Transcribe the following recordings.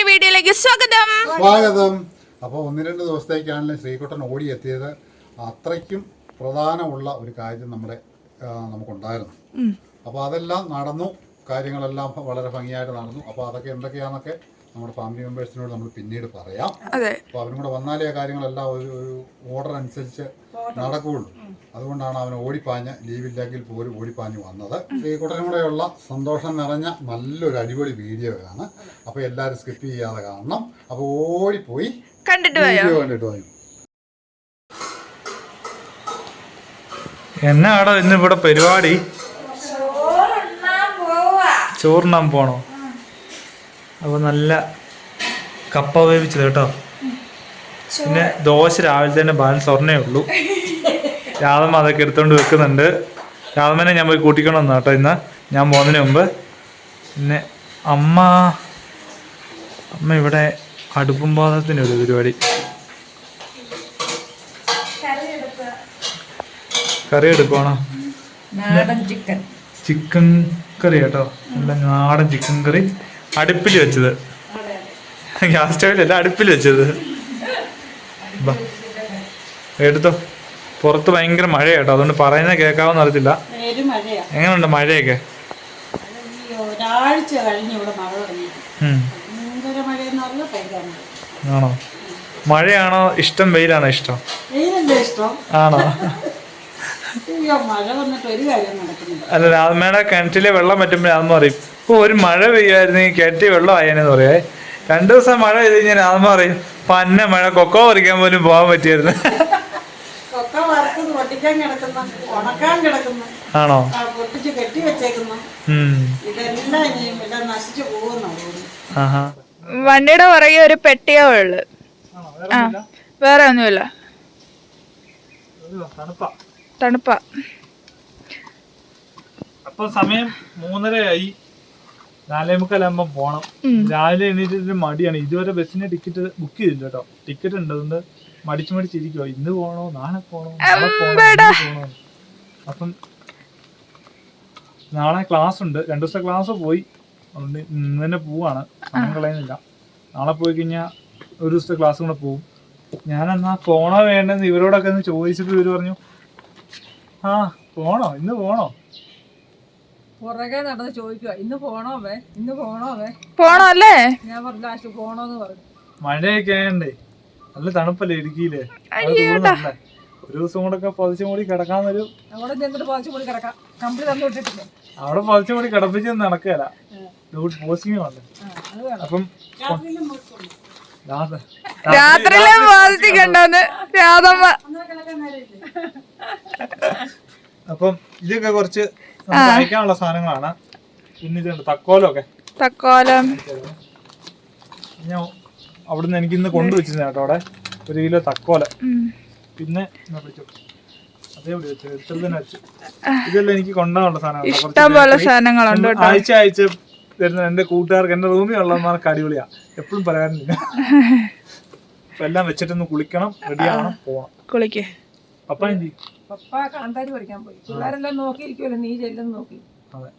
പുതിയൊരു വീഡിയോയിലേക്ക് സ്വാഗതം. സ്വാഗതം. അപ്പോൾ ഒന്ന് രണ്ട് ദിവസത്തേക്കാണ് ശ്രീകുട്ടൻ ഓടിയെത്തിയത്. അത്രയ്ക്കും പ്രധാനമുള്ള ഒരു കാര്യം നമ്മുടെ നമുക്കുണ്ടായിരുന്നു. അപ്പോൾ അതെല്ലാം നടന്നു. കാര്യങ്ങളെല്ലാം വളരെ ഭംഗിയായിട്ട് നടന്നു. അപ്പോൾ അതൊക്കെ എന്തൊക്കെയാണെന്നൊക്കെ നമ്മുടെ ഫാമിലി മെമ്പേഴ്സിനോട് നമ്മൾ പിന്നീട് പറയാം. അതെ. അപ്പോൾ അവരും കൂടെ വന്നാലേ ആ കാര്യങ്ങളെല്ലാം ഒരു ഒരു ഓർഡർ അനുസരിച്ച് നടക്കുകയുള്ളൂ. അതുകൊണ്ടാണ് അവൻ ഓടിപ്പാഞ്ഞ് ലീവില്ലെങ്കിൽ പോലും ഓടിപ്പാഞ്ഞ് വന്നത്. ഈ കൂടെയുള്ള സന്തോഷം നിറഞ്ഞ നല്ലൊരു അടിപൊളി വീഡിയോ ആണ്. അപ്പോൾ എല്ലാവരും സ്കിപ്പ് ചെയ്യാതെ കാണണം. അപ്പോൾ ഓടിപ്പോയി കണ്ടിട്ട് വീഡിയോ കണ്ടിട്ട് പോയി എന്നാടോ ഇന്ന് ഇവിടെ പരിപാടി ചോറുണ്ണാൻ പോണോ? അപ്പൊ നല്ല കപ്പ വേവിച്ചത് കേട്ടോ. പിന്നെ ദോശ രാവിലെ തന്നെ ബാലൻസ് ഒരെണ്ണേ ഉള്ളൂ. രാധമ്മ അതൊക്കെ എടുത്തോണ്ട് വെക്കുന്നുണ്ട്. രാധമ്മനെ ഞാൻ പോയി കൂട്ടിക്കണം എന്നാ കേട്ടോ ഇന്ന്. ഞാൻ പോകുന്നതിന് മുമ്പ്. പിന്നെ അമ്മ അമ്മ ഇവിടെ അടുപ്പും പാദത്തിന്റെ ഒരു പരിപാടി. കറി എടുക്കണോ ചിക്കൻ കറി കേട്ടോ. നല്ല നാടൻ ചിക്കൻ കറി. അടുപ്പിൽ വെച്ചത്. ഗ്യാസ് സ്റ്റൗവിലല്ല അടുപ്പിൽ വെച്ചത്. എടുത്തോ. പുറത്ത് ഭയങ്കര മഴയാട്ടോ കേട്ടോ അതുകൊണ്ട് പറയുന്നത് കേൾക്കാവെന്ന് അറിയത്തില്ല. എങ്ങനെയുണ്ട് മഴയൊക്കെ? ആണോ? മഴയാണോ ഇഷ്ടം വെയിലാണോ ഇഷ്ടം? ആണോ? അല്ല രാമയുടെ കിണറ്റിലെ വെള്ളം പറ്റുമ്പോഴേ അതൊന്നും പറയും ഓ ഒരു മഴ പെയ്യുമായിരുന്നെങ്കിൽ കെട്ടി വെള്ളം ആയെന്ന് പറയാ. രണ്ടു ദിവസം മഴ പെയ്ത് കഴിഞ്ഞാൽ അത് പറയും പന്ന മഴ കൊക്കോ പറിക്കാൻ പോലും പോകാൻ പറ്റിയായിരുന്നു. ആണോ? വണ്ടിയുടെ പുറകെ ഒരു പെട്ടിയോ ഉള്ളു. ആ വേറെ ഒന്നുമില്ല. തണുപ്പാ. അപ്പൊ സമയം മൂന്നരയായി. നാലേ അമ്മ പോണം. രാവിലെ എണീറ്റിട്ട് മടിയാണ്. ഇതുവരെ ബസ്സിന് ടിക്കറ്റ് ബുക്ക് ചെയ്തില്ല കേട്ടോ. ടിക്കറ്റ് ഉണ്ട്. അതുകൊണ്ട് മടിച്ചു മടിച്ചിരിക്കുവോ ഇന്ന് പോണോ? നാളെ പോണോ? പോണോ. അപ്പം നാളെ ക്ലാസ് ഉണ്ട്. രണ്ടു ദിവസത്തെ ക്ലാസ് പോയി. അതുകൊണ്ട് ഇന്ന് തന്നെ പോവാണ്. സമയം കളയുന്നില്ല. നാളെ പോയി കഴിഞ്ഞാൽ ഒരു ദിവസത്തെ ക്ലാസ് കൂടെ പോവും ഞാൻ എന്നാ പോണോ വേണ്ടെന്ന് ഇവരോടൊക്കെ ഒന്ന് ചോദിച്ചപ്പോൾ ഇവർ പറഞ്ഞു ആ പോണോ? ഇന്ന് പോണോ? പുറകെ നടന്ന് ചോദിക്കുക ഇന്ന് പോണോ അവേ ഇന്ന് പോണോ അവേ പോണോ അല്ലേ? ഞാൻ പറഞ്ഞു ലാസ്റ്റ് പോണോന്ന് പറഞ്ഞു. മഴയൊക്കെ ആയണ്ടേ നല്ല തണുപ്പല്ലേ ഇടുക്കിയിൽ? ഒരു ദിവസം കൂടെ ഒക്കെ പതിച്ചു മൂടി കിടക്കാന്നൊരു അവിടെ ചെന്നിട്ട് പതിച്ചു കൂടി കിടക്കാം. കമ്പിളി തന്നു വിട്ടിട്ടില്ലേ? അവിടെ പതിച്ചു മൂടി കിടപ്പിച്ച് നടക്കുകയല്ല പോസ്റ്റിംഗ് വേണം. അപ്പം രാത്രിയിലെ രാധമ്മ. അപ്പം ഇതൊക്കെ കുറച്ച് നമുക്ക് അയക്കാനുള്ള സാധനങ്ങളാണ്. പിന്നെ ഇതുണ്ട് തക്കോലൊക്കെ. തക്കോലം. ഞാൻ അവിടുന്ന് എനിക്ക് ഇന്ന് കൊണ്ടുവച്ചിരുന്നു കേട്ടോ അവിടെ. ഒരു കിലോ തക്കോല. പിന്നെ ഇതെല്ലാം എനിക്ക് കൊണ്ടുപോകാനുള്ള സാധനങ്ങളുണ്ട് ആഴ്ച ആഴ്ച വരുന്ന എന്റെ കൂട്ടുകാർക്ക് എന്റെ റൂമിൽ ഉള്ളവന്മാർക്ക് അടിപൊളിയാ. എപ്പോഴും പറയാനില്ല അപ്പൊ എല്ലാം വെച്ചിട്ടൊന്ന് കുളിക്കണം റെഡിയാണ് ആവണം പോവാം കുളിക്ക്. പപ്പ എന്തി പപ്പ കാന്താരി പഠിക്കാൻ പോയി. പിള്ളേരെല്ലാം നോക്കിയിരിക്കുമല്ലോ നീ ചെല്ലുന്നു നോക്കി. അതെ.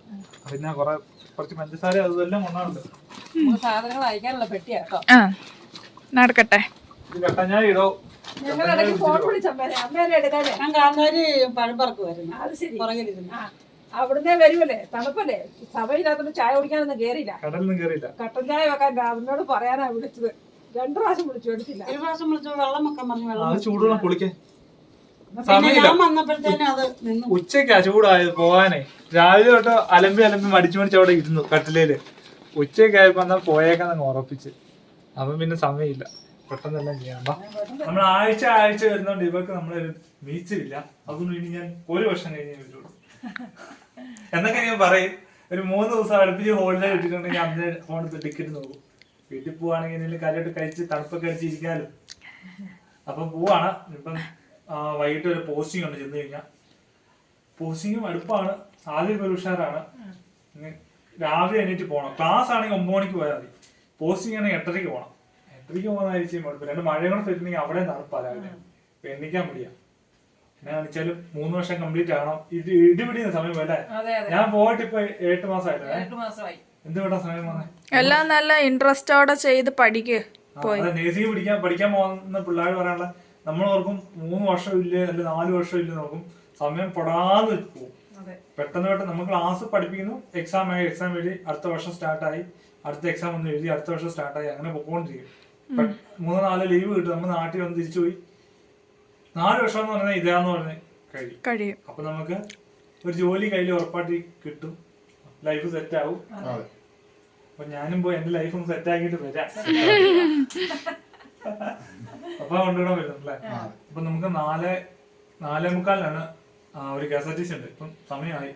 പിന്നെ കൊറേ കുറച്ച് പഞ്ചസാര അതെല്ലാം നമുക്ക് സാധനങ്ങൾ അയക്കാനുള്ള പെട്ടിയാട്ടോ ആ നടക്കട്ടെ ഇത് കട്ടഞ്ഞാൽ ഇടോ. ഞങ്ങൾ ഇടയ്ക്ക് ഫോൺ വിളിച്ചമ്മേനെ അമ്മേനെ എടുക്കാനേ ഞാൻ കാന്താരി പഴമ്പറക്ക് വരുന്നു അത് ശരി. പുറകിലിരുന്നു. ആ അവിടുന്ന് വരുമല്ലേ തണുപ്പല്ലേ? സഭയില്ലാത്തോണ്ട് ചായ കുടിക്കാനൊന്നും കേറിയില്ല. കടലിലും കയറിയില്ല കട്ടൻ ചായ വെക്കാൻ അവനോട് പറയാനാ വിളിച്ചത്. രണ്ടു പ്രാവശ്യം വിളിച്ചു എടുത്തില്ല. ഒരു പ്രാവശ്യം വിളിച്ചു വെള്ളം വെക്കാൻ പറഞ്ഞു വെള്ളം ചൂടുവെള്ളം കുളിക്കാൻ. പിന്നെ സമയമില്ല. ഉച്ചക്കാ ചൂടായത് പോവാനേ. രാവിലെ തൊട്ട് അലമ്പി അലമ്പി മടിച്ചു മടിച്ച് അവിടെ ഇരുന്നു കട്ടിലേൽ. ഉച്ചക്കായപ്പോ എന്നാ പോയേക്കാന്ന് ഉറപ്പിച്ച്. അപ്പം പിന്നെ സമയമില്ല. പെട്ടെന്നെല്ലാം ചെയ്യണ്ട നമ്മൾ ആഴ്ച ആഴ്ച വരുന്നോണ്ട് ഇവർക്ക് നമ്മളൊരു മീച്ചില്ല അതൊന്നും ഇനി ഞാൻ ഒരു വർഷം കഴിഞ്ഞേ വരുള്ളൂ. എന്നൊക്കെ ഞാൻ പറയും. ഒരു മൂന്ന് ദിവസം അടുപ്പിച്ച് ഹോളിഡേ കിട്ടിയിട്ടുണ്ടെങ്കിൽ അന്ന് ഫോണിൽ ടിക്കറ്റ് നോക്കും. വീട്ടിൽ പോവാണെങ്കിൽ എന്തെങ്കിലും കഴിച്ച് തണുപ്പൊക്കെ അടിച്ചിരിക്കാലും അപ്പം പോവാണ്. ഇപ്പം വൈകിട്ട് ഒരു പോസ്റ്റിംഗ് ഉണ്ട് ചെന്ന് കഴിഞ്ഞാൽ പോസ്റ്റിംഗും അടുപ്പാണ്. ആദ്യം ഒരു ഉഷാറാണ്. ഇനി രാവിലെ എണീറ്റ് പോകണം ക്ലാസ് ആണെങ്കിൽ ഒമ്പത് മണിക്ക് പോയാൽ മതി. പോസ്റ്റിംഗ് ആണെങ്കിൽ എട്ടരയ്ക്ക് പോകണം എട്ടരയ്ക്ക് പോകുന്നതായിരിക്കും കുഴപ്പം. രണ്ട് മഴ കൂടെ തരുന്നെങ്കിൽ അവിടെ നടപ്പാ രാവിലെ. അപ്പൊ എണ്ണിക്കാൻ മടിയാ. എന്നാ വെച്ചാലും മൂന്ന് വർഷം കംപ്ലീറ്റ് ആകണം ഇത് ഇടിപിടിയുന്ന സമയം അല്ലേ? അതെ അതെ. ഞാൻ പോയിട്ട് ഇപ്പൊ എട്ട് മാസമായില്ലേ എന്ത് വേണ്ട സമയം വന്നേ? എല്ലാം നല്ല ഇൻട്രസ്റ്റോടെ ചെയ്ത് പഠിക്കുക നേഴ്സിംഗ് പഠിക്കാൻ പഠിക്കാൻ പോകുന്ന പിള്ളേർ പറയാനുള്ള നമ്മൾ ഓർക്കും മൂന്ന് വർഷം ഇല്ല അല്ലെങ്കിൽ നാല് വർഷം ഇല്ല നോക്കും സമയം പെടാതെ പോകും പെട്ടെന്ന് പെട്ടെന്ന് നമ്മൾ ക്ലാസ് പഠിപ്പിക്കുന്നു. എക്സാം ആയി എക്സാം എഴുതി അടുത്ത വർഷം സ്റ്റാർട്ടായി അടുത്ത എക്സാം ഒന്ന് എഴുതി അടുത്ത വർഷം സ്റ്റാർട്ടായി അങ്ങനെ പോകൊണ്ടിരിക്കും മൂന്നോ നാലോ ലീവ് കിട്ടും. നമ്മൾ നാട്ടിൽ വന്ന് തിരിച്ചു പോയി. നാല് വർഷം എന്ന് പറഞ്ഞാൽ ഇതാന്ന് പറഞ്ഞ് കഴിയും. അപ്പൊ നമുക്ക് ഒരു ജോലി കയ്യിൽ ഉറപ്പായിട്ട് കിട്ടും. ലൈഫ് സെറ്റ് ആവും. അപ്പൊ ഞാനും പോയി എന്റെ ലൈഫ് ഒന്ന് സെറ്റ് ആക്കിയിട്ട് വരാം. അപ്പൊ കൊണ്ടുവിടാൻ പറ്റും അല്ലേ? അപ്പൊ നമുക്ക് നാല് നാലേ മുക്കാലിലാണ് ഒരു K S R T C ഉണ്ട്. ഇപ്പം സമയമായി.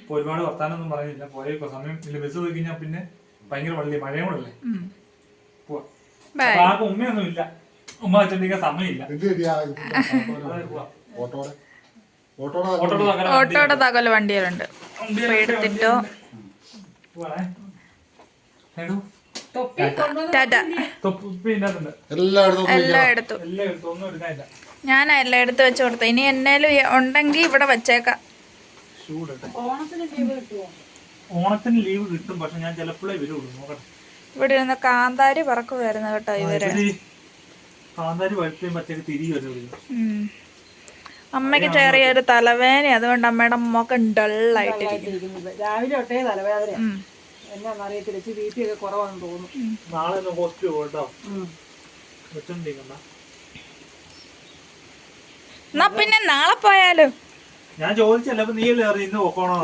ഇപ്പൊ ഒരുപാട് വർത്താനം ഒന്നും പറയുന്നില്ല. പോയി ഇപ്പൊ സമയം ഇല്ല. ബസ് പോയി കഴിഞ്ഞാൽ പിന്നെ ഭയങ്കര വള്ളി മഴയും കൂടെ അല്ലേ? പോവാ. ബൈ. അപ്പൊ ആർക്കും ഉമ്മയൊന്നും ഇല്ല. ഉമ്മ വെച്ചിട്ടുണ്ടെങ്കിൽ സമയമില്ല. ഓട്ടോടെ. തകല വണ്ടികളുണ്ട് വണ്ടി. എടുത്തിട്ടോ ടാറ്റ. എല്ലായിടത്തും ഞാൻ എല്ലാം എടുത്ത് വെച്ച് കൊടുത്തു. ഇനി എന്നേലും ഉണ്ടെങ്കിൽ ഇവിടെ വെച്ചേക്കാം. ഓണത്തിന് ലീവ് കിട്ടും പക്ഷെ ഞാൻ ചിലപ്പോഴേ വരുള്ളൂ. നോക്കട്ടെ. ഇവിടെ ഇരുന്ന് കാന്താരി പറക്കുമായിരുന്നു കേട്ടോ ഇവർ. കാന്താരി വഴുപ്പയും പച്ചക്ക് തിരികെ. അമ്മയ്ക്ക് ചെറിയൊരു തലവേദന അതുകൊണ്ട് അമ്മയുടെ മുഖം ഡള്ളായിട്ടിരിക്കും ഇരിക്കുന്നത് രാവിലെ തൊട്ടേ തലവേദന എന്നാന്ന് അറിയത്തില്ല. ഇച്ചിരി ബി പി ഒക്കെ കുറവാണെന്ന് തോന്നുന്നു. നാളെ ഒന്ന് ഹോസ്പിറ്റലിൽ പോകട്ടോ. വെച്ചോണ്ടിരിക്കണ്ട എന്നാ പിന്നെ നാളെ പോയാലോ? ഞാൻ ചോദിച്ചല്ല അപ്പൊ നീ അല്ലേ അറിയ ഇന്ന് പോക്കോണോ?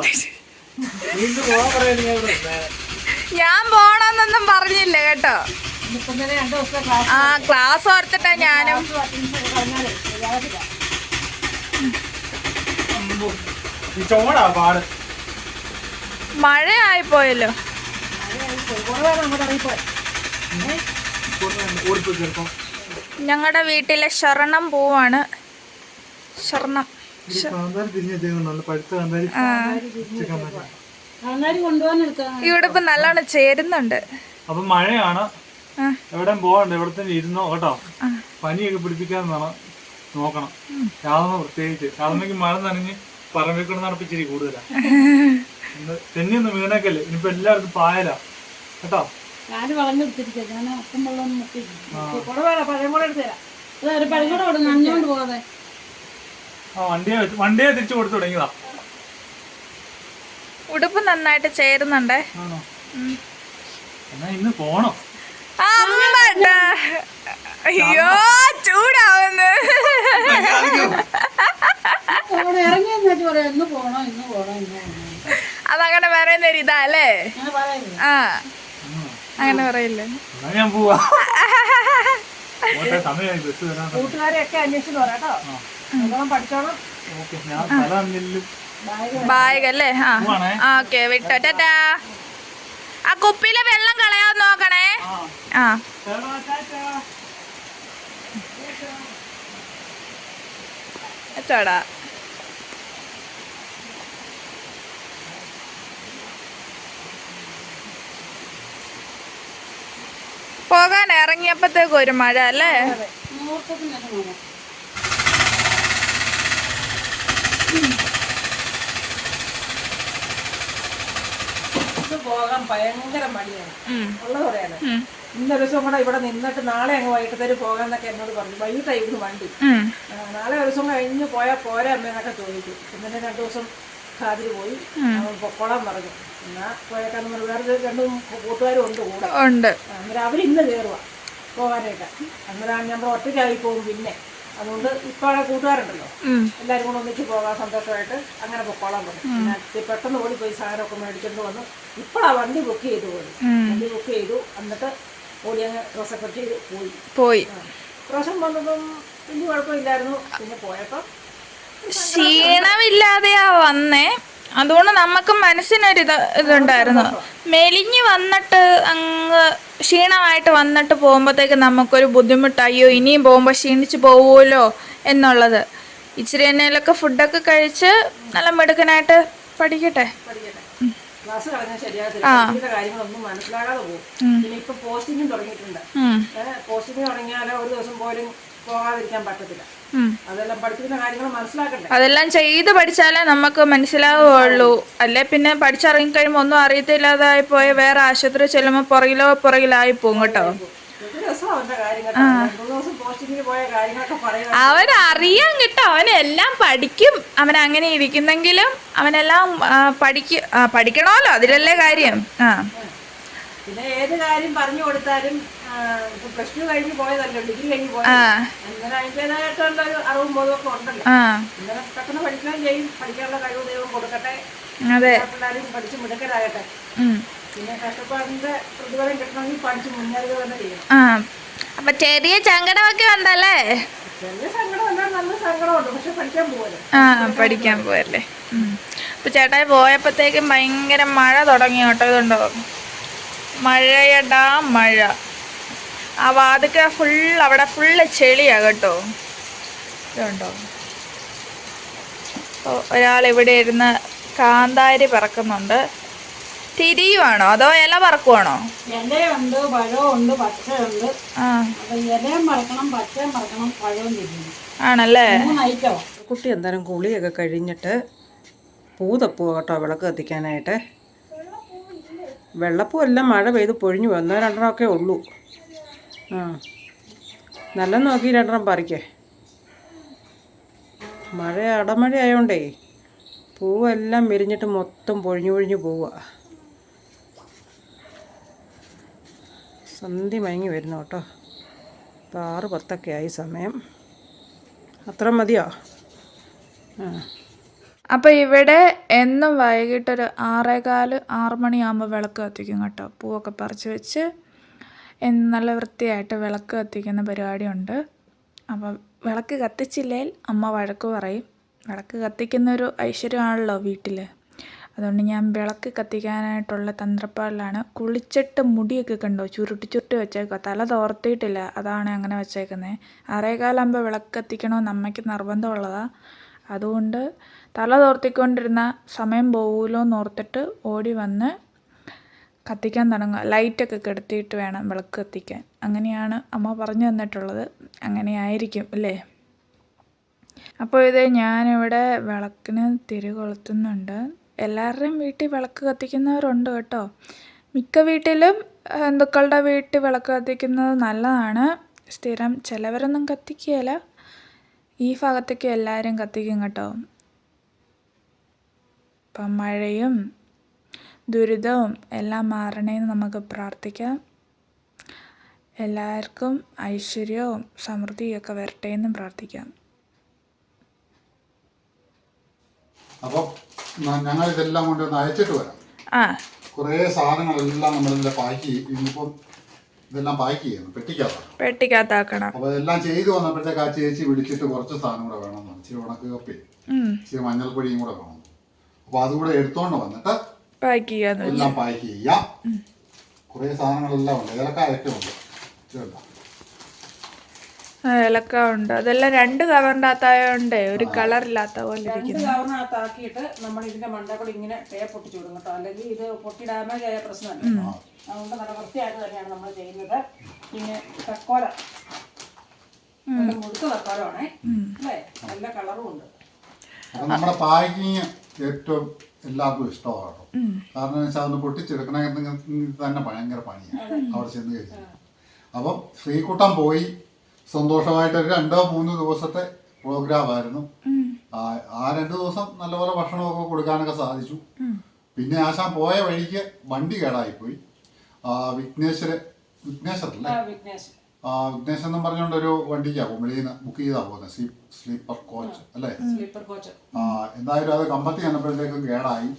നീ ഇന്ന് പോകാൻ പറയാ ഞാൻ പോണെന്നൊന്നും പറഞ്ഞില്ല കേട്ടോ. ആ ക്ലാസ് ഓർത്തിട്ടാ ഞാനും. ആയി ഒക്കെ ഞങ്ങളുടെ വീട്ടിലെ ശരണം പൂവാണ്. ശരണം. ഇപ്പൊ നല്ലോണം ചേരുന്നുണ്ട്. അപ്പൊ മഴയാണ്. എവിടെയും പോകണ്ട എവിടെ തന്നെ ഇരുന്നോ കേട്ടോ? പനിയൊക്കെ പിടിപ്പിക്കാന്നാണ് നോക്കണം. യാതൊന്ന് പ്രത്യേകിച്ച്. യാതൊന്നെങ്കിൽ മഴ നനഞ്ഞ് പറമ്പിക്കൊണ്ട് നടപ്പിച്ചിരി കൂടുതലാ. തെന്നിന്ന് തെന്നിയൊന്നും വീണേക്കല്ലേ. ഇനിയിപ്പോ എല്ലാവർക്കും പായലാ. കേട്ടോ? ഞാൻ വളഞ്ഞു കൊടുത്തിരിക്കാം ഞാൻ അപ്പം വെള്ളം മുക്കി കുറവാണ് പഴം കൂടെ എടുത്തു തരാം. ഒരു പഴം കൂടെ അവിടെ നനഞ്ഞുകൊണ്ട് പോകാതെ. ആ വണ്ടിയെ വെച്ച് വണ്ടിയെ തിരിച്ചു കൊടുത്തു തുടങ്ങിയതാ. ഉടുപ്പ് നന്നായിട്ട് ചേരുന്നുണ്ടേ? ആണോ? എന്നാ ഇന്ന് പോണോ. അയ്യോ ചൂടാവുന്നു. അതങ്ങനെ പറയുന്നൊരിതാ അല്ലേ? ആ. അങ്ങനെ പറയില്ലേ? ഞാൻ പോവാ. കൂട്ടുകാരെയൊക്കെ അന്വേഷിച്ചു പഠിച്ചോണം. ബാഗ് അല്ലേ ആ. പോവാണേ. ഓക്കെ വിട്ടോ. ടാറ്റാ. ആ കുപ്പിയിലെ വെള്ളം കളയാൻ നോക്കണേ. ആ. ചോടാ പോകാൻ ഇറങ്ങിയപ്പോഴത്തേക്ക് ഒരു മഴ അല്ലേ? പോകാൻ ഭയങ്കര മടിയാണ്. ഉം. ഉള്ളത് പറയാണ് ഉം. ഇന്നൊരു ദിവസം കൂടെ ഇവിടെ നിന്നിട്ട് നാളെ അങ്ങ് വൈകിട്ടത്തേക്ക് പോകാന്നൊക്കെ എന്നോട് പറഞ്ഞു. വൈകിട്ടായി ഇവിടുന്ന് വണ്ടി. നാളെ ഒരു ദിവസം കഴിഞ്ഞ് പോയാൽ പോരാ അമ്മയെന്നൊക്കെ ചോദിച്ചു. പിന്നെ രണ്ടു ദിവസം ഖാദിരി പോയി. പൊക്കോളാൻ പറഞ്ഞു. ഉണ്ട് കൂടെ. ഉണ്ട്. ആ, അന്നേരം അവർ ഇന്ന് കയറുക പോകാനായിട്ട്. അന്നേരം ഞാൻ ഒറ്റയ്ക്കായി പോകും പിന്നെ. അതുകൊണ്ട് ഇപ്പോൾ അവിടെ കൂട്ടുകാരുണ്ടല്ലോ. എല്ലാവരും കൂടെ ഒന്നിച്ച് പോകാൻ സന്തോഷമായിട്ട് അങ്ങനെ പൊക്കോളാൻ പറഞ്ഞു. പിന്നെ പെട്ടെന്ന് ഓടി പോയി സാധനമൊക്കെ വന്നു. വണ്ടി ബുക്ക് ചെയ്തു പോയി വണ്ടി ബുക്ക് ചെയ്തു. എന്നിട്ട് ഓടി അങ്ങ് ഡ്രസ്സൊക്കെ ചെയ്ത് പോയി. പോയി. പ്രാവശ്യം വന്നതും വലിയ കുഴപ്പമില്ലായിരുന്നു. പിന്നെ ക്ഷീണമില്ലാതെയാ വന്നേ. അതുകൊണ്ട് നമുക്ക് മനസ്സിനൊരു ഇത് ഇതുണ്ടായിരുന്നു. മെലിഞ്ഞ് വന്നിട്ട് അങ്ങ് ക്ഷീണമായിട്ട് വന്നിട്ട് പോകുമ്പോഴത്തേക്ക് നമുക്കൊരു ബുദ്ധിമുട്ടായോ അയ്യോ ഇനിയും പോകുമ്പോൾ ക്ഷീണിച്ച് പോവുമല്ലോ എന്നുള്ളത്. ഇച്ചിരി എന്നേലൊക്കെ ഫുഡൊക്കെ കഴിച്ച് നല്ല മിടുക്കനായിട്ട് പഠിക്കട്ടെ? ക്ലാസ് കളഞ്ഞാൽ ശരിയാകത്തില്ല. പഠിക്കുന്ന കാര്യങ്ങളൊന്നും മനസ്സിലാകാതെ പോകും. പിന്നെ ഇപ്പൊ പോസ്റ്റിങ്ങും തുടങ്ങിയിട്ടുണ്ട്. ഉം. പോസ്റ്റിംഗ് തുടങ്ങിയാൽ ഒരു ദിവസം പോലും പോകാതിരിക്കാൻ പറ്റത്തില്ല. അതെല്ലാം കാര്യങ്ങൾ അതെല്ലാം ചെയ്ത് പഠിച്ചാലേ നമുക്ക് മനസ്സിലാവുള്ളൂ. അല്ലെ? പിന്നെ പഠിച്ചിറങ്ങി കഴിയുമ്പോൾ ഒന്നും അറിയത്തില്ലാതായി പോയ വേറെ ആശുപത്രി ചെല്ലുമ്പോൾ പുറകിലോ പുറകിലായി പോകും കേട്ടോ. അവൻ അറിയാൻ കിട്ടോ. അവൻ എല്ലാം പഠിക്കും. അവൻ അങ്ങനെ ഇരിക്കുന്നെങ്കിലും അവനെല്ലാം പഠിക്കും പഠിക്കണമല്ലോ. അതിലല്ലേ കാര്യം. ആ. പിന്നെ ഏത് കാര്യം പറഞ്ഞു കൊടുത്താലും പ്ലസ് ടു കഴിഞ്ഞ് പോയതല്ലോ ഡിഗ്രി കഴിഞ്ഞ് ആ. പോയത് അങ്ങനെ അതിന്റെതായിട്ടുള്ള ഒരു അറിവും ബോധമൊക്കെ ഉണ്ടല്ലോ. ആ. പെട്ടെന്ന് പഠിക്കുകയും ചെയ്യും. പഠിക്കാനുള്ള കഴിവ് ദൈവം കൊടുക്കട്ടെ. അതെ. എല്ലാ പിള്ളേരും പഠിച്ച് മിടുക്കരാകട്ടെ. ഉം. പിന്നെ കഷ്ടപ്പാടിന്റെ പ്രതിഫലം കിട്ടണമെങ്കിൽ പഠിച്ച് മുന്നേറുക തന്നെ ചെയ്യണം. അപ്പൊ ചെറിയ ചങ്കടമൊക്കെ ഉണ്ടല്ലേ? ചെറിയ നല്ല സങ്കടമുണ്ട്. പക്ഷെ പഠിക്കാൻ പോവല്ലേ? ആ പഠിക്കാൻ. അപ്പൊ ചേട്ടായി പോയപ്പോഴത്തേക്കും ഭയങ്കര മഴ തുടങ്ങി കേട്ടോ. ഇതുണ്ടോ? മഴയടാ മഴ. ആ വാതിക്ക ഫുൾ അവിടെ ഫുള്ള് ചെളിയാണ് കേട്ടോ. ഇതുണ്ടോ? അപ്പോൾ ഒരാൾ ഇവിടെ ഇരുന്ന് കാന്താരി പറക്കുന്നുണ്ട്. തിരിയുവാണോ? അതോ ഇല പറക്കുവാണോ? ഇലയുണ്ട് പഴമുണ്ട് പച്ചയുണ്ട്. ആ. അപ്പൊ ഇലയും മറക്കണം പച്ചയും മറക്കണം പഴവും ആണല്ലേ? മൂന്ന് ഐറ്റോ കുട്ടി എന്തായാലും കുളിയൊക്കെ കഴിഞ്ഞിട്ട് പൂതപ്പൂ കേട്ടോ വിളക്ക് കത്തിക്കാനായിട്ട്. വെള്ളപ്പൂ എല്ലാം മഴ പെയ്ത് പൊഴിഞ്ഞു വന്നോ. രണ്ടെണ്ണമൊക്കെ ഉള്ളൂ. ആ. നല്ല നോക്കി രണ്ടെണ്ണം പറിക്കേ. മഴ അടമഴ ആയതുകൊണ്ടേ പൂവെല്ലാം മെരിഞ്ഞിട്ട് മൊത്തം പൊഴിഞ്ഞു പൊഴിഞ്ഞു പോവുക. സന്ധി മയങ്ങി വരുന്നു കേട്ടോ. ഇപ്പം ആറ് പത്തൊക്കെ ആയി സമയം. അത്ര മതിയോ? ആ. അപ്പോൾ ഇവിടെ എന്നും വൈകിട്ടൊരു ആറേകാൽ ആറ് മണിയാകുമ്പോൾ വിളക്ക് കത്തിക്കും കേട്ടോ. പൂവൊക്കെ പറിച്ചു വെച്ച് നല്ല വൃത്തിയായിട്ട് വിളക്ക് കത്തിക്കുന്ന പരിപാടിയുണ്ട്. അപ്പോൾ വിളക്ക് കത്തിച്ചില്ലേൽ അമ്മ വഴക്ക് പറയും. വിളക്ക് കത്തിക്കുന്ന ഒരു ഐശ്വര്യമാണല്ലോ വീട്ടിൽ അതുകൊണ്ട് ഞാൻ വിളക്ക് കത്തിക്കാനായിട്ടുള്ള തന്ത്രപ്പാടിലാണ്. കുളിച്ചിട്ട് മുടിയൊക്കെ കണ്ടോ? ചുരുട്ടി ചുരുട്ടി വെച്ചേക്കുക തല തോർത്തിയിട്ടില്ല. അതാണ് അങ്ങനെ വെച്ചേക്കുന്നത് ആറേകാലാകുമ്പോൾ വിളക്ക് കത്തിക്കണമെന്ന് അമ്മയ്ക്ക് നിർബന്ധമുള്ളതാണ് അതുകൊണ്ട് തല തോർത്തിക്കൊണ്ടിരുന്ന സമയം പോകൂലോ എന്ന് ഓർത്തിട്ട് ഓടി വന്ന് കത്തിക്കാൻ തുടങ്ങുക. ലൈറ്റൊക്കെ കെടുത്തിയിട്ട് വേണം വിളക്ക് കത്തിക്കാൻ. അങ്ങനെയാണ് അമ്മ പറഞ്ഞു തന്നിട്ടുള്ളത്. അങ്ങനെ ആയിരിക്കും അല്ലേ? അപ്പോൾ ഇത് ഞാനിവിടെ വിളക്കിന് തിരി കൊളുത്തുന്നുണ്ട്. എല്ലാവരുടെയും വീട്ടിൽ വിളക്ക് കത്തിക്കുന്നവരുണ്ട് കേട്ടോ. മിക്ക വീട്ടിലും ഹിന്ദുക്കളുടെ വീട്ടിൽ വിളക്ക് കത്തിക്കുന്നത് നല്ലതാണ്. സ്ഥിരം ചിലവരൊന്നും കത്തിക്കുകയില്ല. ഈ ഭാഗത്തേക്ക് എല്ലാവരും കത്തിക്കും കേട്ടോ. ഇപ്പം മഴയും ദുരിതവും എല്ലാം മാറണേന്ന് നമുക്ക് പ്രാർത്ഥിക്കാം. എല്ലാവർക്കും ഐശ്വര്യവും സമൃദ്ധിയൊക്കെ വരട്ടെ എന്നും പ്രാർത്ഥിക്കാം. അപ്പോൾ ഞങ്ങൾ ഇതെല്ലാം കൊണ്ട് ഒന്ന് അയച്ചിട്ട് വരാം. ആ. കുറേ സാധനങ്ങളെല്ലാം നമ്മളിതിൽ പാക്ക് ചെയ്യും ഇന്നിപ്പം ഇതെല്ലാം പാക്ക് ചെയ്യണം പെട്ടിക്കകത്താണ് പെട്ടിക്കകത്താക്കണം. അപ്പോൾ എല്ലാം ചെയ്തു വന്നപ്പോഴത്തേക്ക് ആ ചേച്ചി വിളിച്ചിട്ട് കുറച്ച് സാധനം കൂടെ വേണം ഇച്ചിരി ഉണക്ക് കപ്പി. ഇച്ചിരി മഞ്ഞൾപ്പൊടിയും കൂടെ വേണം. അപ്പോൾ അതുകൂടെ എടുത്തോണ്ട് വന്നിട്ട് പാക്ക് ചെയ്യാന്ന് എല്ലാം പാക്ക് ചെയ്യാം. കുറേ സാധനങ്ങളെല്ലാം ഉണ്ട്. ഏലക്കായൊക്കെ ഉണ്ട്. ഇതുണ്ടോ ഏലക്ക ഉണ്ട്. അതെല്ലാം രണ്ട് കവറിന്റെ അകത്തായോണ്ടേ ഒരു കളറില്ലാത്ത പോലെ രണ്ട് ഇരിക്കുന്നു. കവറിനകത്താക്കിയിട്ട് നമ്മൾ ഇതിന്റെ മണ്ടക്കൂടി ഇങ്ങനെ ടേപ്പ് ഒട്ടിച്ചു കൊടുക്കും കേട്ടോ. അല്ലെങ്കിൽ ഇത് പൊട്ടി ഡാമേജ് ആയ പ്രശ്നമല്ല. അതുകൊണ്ട് നല്ല വൃത്തിയായിട്ട് തന്നെയാണ് നമ്മൾ ചെയ്യുന്നത്. പിന്നെ തക്കോല. മുഴുത്ത തക്കോലമാണേ. അല്ലേ? നല്ല കളറും ഉണ്ട്. അപ്പം നമ്മുടെ പാക്കിങ് ഏറ്റവും എല്ലാവർക്കും ഇഷ്ടമാണ് കേട്ടോ കാരണം വെച്ചാൽ അതൊന്ന് പൊട്ടിച്ചെടുക്കണമെങ്കിൽ തന്നെ ഭയങ്കര പണിയാണ് അവിടെ ചെന്ന് കഴിഞ്ഞാൽ അപ്പം ശ്രീകുട്ടം പോയി. സന്തോഷമായിട്ട് ഒരു രണ്ടോ മൂന്നോ ദിവസത്തെ പ്രോഗ്രാം ആയിരുന്നു. ആ രണ്ടു ദിവസം നല്ലപോലെ ഭക്ഷണമൊക്കെ കൊടുക്കാനൊക്കെ സാധിച്ചു. പിന്നെ ആശാൻ പോയ വഴിക്ക് വണ്ടി കേടായിപ്പോയി. വിഘ്നേശ്വര് വിഘ്നേശ്വരല്ലേ? ആ എന്ന് പറഞ്ഞുകൊണ്ട് ഒരു വണ്ടിക്കാ വെളിയിൽ നിന്ന് ബുക്ക് ചെയ്താ പോകുന്നത് സ്ലീപ്പർ കോച്ച് അല്ലേ? സ്ലീപ്പർ കോച്ച് ആ എന്തായാലും അത് കമ്പത്തി ചെന്നപ്പോഴത്തേക്കും കേടായി.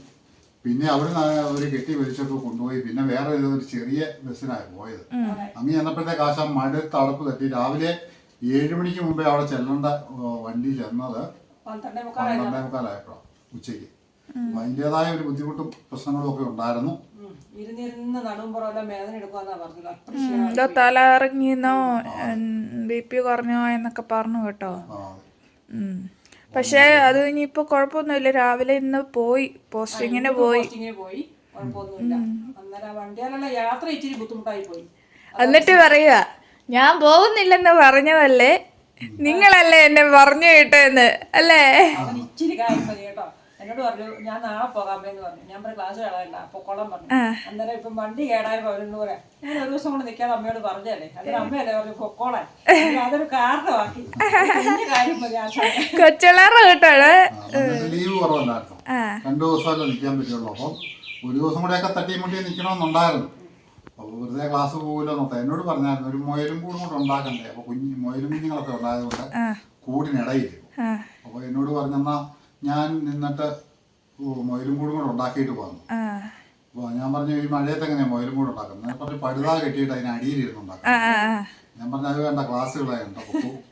പിന്നെ അവർ അവർ കെട്ടി വലിച്ചൊക്കെ കൊണ്ടുപോയി. പിന്നെ വേറെ ഒരു ചെറിയ ബസ്സിനായി പോയത്. അങ്ങ് ചെന്നപ്പോഴത്തേക്ക് ആശാൻ മഴ തളപ്പ് തട്ടി രാവിലെ ഏഴ് മണിക്ക് മുമ്പേ അവിടെ ചെല്ലേണ്ട വണ്ടി ചെന്നത് പന്ത്രണ്ടേ മുക്കാലായി പന്ത്രണ്ടേ മുക്കാലായപ്പോഴാണ് ഉച്ചയ്ക്ക് അതിന്റെതായ ഒരു ബുദ്ധിമുട്ടും പ്രശ്നങ്ങളും ഒക്കെ ഉണ്ടായിരുന്നു. ഇരുന്നിരുന്ന് നടുമ്പുറം എല്ലാം വേദന എടുക്കുമെന്നാ പറഞ്ഞത്. അത്ര എന്തോ തല ഇറങ്ങിയെന്നോ ബി പി കുറഞ്ഞോ എന്നൊക്കെ പറഞ്ഞു കേട്ടോ. പക്ഷേ അത് ഇനിയിപ്പോ കുഴപ്പമൊന്നുമില്ല. രാവിലെ ഇന്ന് പോയി പോസ്റ്റിങ്ങിന് പോയി. പോയി. കുഴപ്പമൊന്നുമില്ല. അന്നേരം വണ്ടിയാലുള്ള യാത്ര ഇച്ചിരി ബുദ്ധിമുട്ടായി പോയി. എന്നിട്ട് പറയുക ഞാൻ പോകുന്നില്ലെന്ന് പറഞ്ഞതല്ലേ? നിങ്ങളല്ലേ എന്നെ പറഞ്ഞു വിട്ടെന്ന് അല്ലേ? അവൻ ഇച്ചിരി കാര്യം കേട്ടോ. എന്നോട് പറഞ്ഞു ഞാൻ നാളെ പോകാമെന്ന് പറഞ്ഞു. ഞാൻ പറഞ്ഞു ക്ലാസ് കളയണ്ട പൊക്കോളം പറഞ്ഞു. അന്നേരം ഇപ്പം വണ്ടി കേടായപ്പോ അവരെന്ന് പറയാം. ഞാൻ ഒരു ദിവസം കൊണ്ട് നിൽക്കാതെ അമ്മയോട് പറഞ്ഞല്ലേ അന്നേരം അമ്മയല്ലേ പറഞ്ഞു പൊക്കോളാൻ. അപ്പൊ അതൊരു കാരണമാക്കി. കാര്യം മതി ആശാ കൊച്ചുള്ളാറ് കേട്ടോൾ ലീവ് കുറവല്ലായിരുന്നു രണ്ടു ദിവസമല്ലേ നിൽക്കാൻ പറ്റുള്ളൂ. അപ്പം ഒരു ദിവസം കൂടെയൊക്കെ തട്ടിയും മുട്ടിയും നിൽക്കണമെന്നുണ്ടായിരുന്നു. അപ്പോൾ വെറുതെ ക്ലാസ് പോകില്ലോ നോക്കാം എന്നോട് പറഞ്ഞായിരുന്നു ഒരു മൊയലും കൂടും കൂടെ ഉണ്ടാക്കണ്ടേ? അപ്പോൾ കുഞ്ഞ് മൊയലും കുഞ്ഞുങ്ങളൊക്കെ ഉണ്ടായതുകൊണ്ട് കൂടിനിടയിൽ അപ്പോൾ എന്നോട് പറഞ്ഞെന്നാ ഞാൻ നിന്നിട്ട് മൊയിലും കൂടും കൂടെ ഉണ്ടാക്കിയിട്ട് പോകുന്നു അപ്പോൾ ഞാൻ പറഞ്ഞു ഈ മഴയത്ത് എങ്ങനെയാ മൊയിലും കൂടെ ഉണ്ടാക്കുന്നത്? ഞാൻ പറഞ്ഞു പഴുതാ കെട്ടിയിട്ട് അതിന് അടിയിലിരുന്ന് ഉണ്ടാക്കാം ഞാൻ പറഞ്ഞു അത് വേണ്ട ക്ലാസ്സുകളായി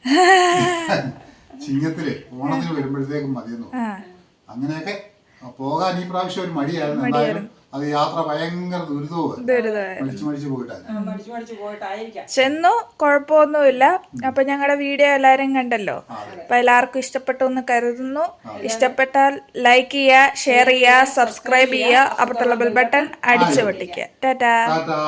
ചിങ്ങത്തിൽ ഓണത്തിന് വരുമ്പോഴത്തേക്കും മതിയെന്നു അങ്ങനെയൊക്കെ പോകാൻ ഈ പ്രാവശ്യം ഒരു മടിയായിരുന്നു. എന്തായാലും അത് യാത്ര ഭയങ്കര ദുരിതവും മടിച്ചു മടിച്ചു പോയിട്ടായിരുന്നു മടിച്ചു മടിച്ചു പോയിട്ടായിരിക്കാം. ചെന്നു കുഴപ്പമൊന്നുമില്ല അപ്പൊ ഞങ്ങളുടെ വീഡിയോ എല്ലാരും കണ്ടല്ലോ? അപ്പൊ എല്ലാവർക്കും ഇഷ്ടപ്പെട്ടു എന്ന് കരുതുന്നു. ഇഷ്ടപ്പെട്ടാൽ ലൈക്ക് ചെയ്യുക ഷെയർ ചെയ്യുക സബ്സ്ക്രൈബ് ചെയ്യുക. അപ്പുറത്തുള്ള ബെൽ ബട്ടൺ അടിച്ചു പൊട്ടിക്കുക. ടാറ്റാ. ടാറ്റാ.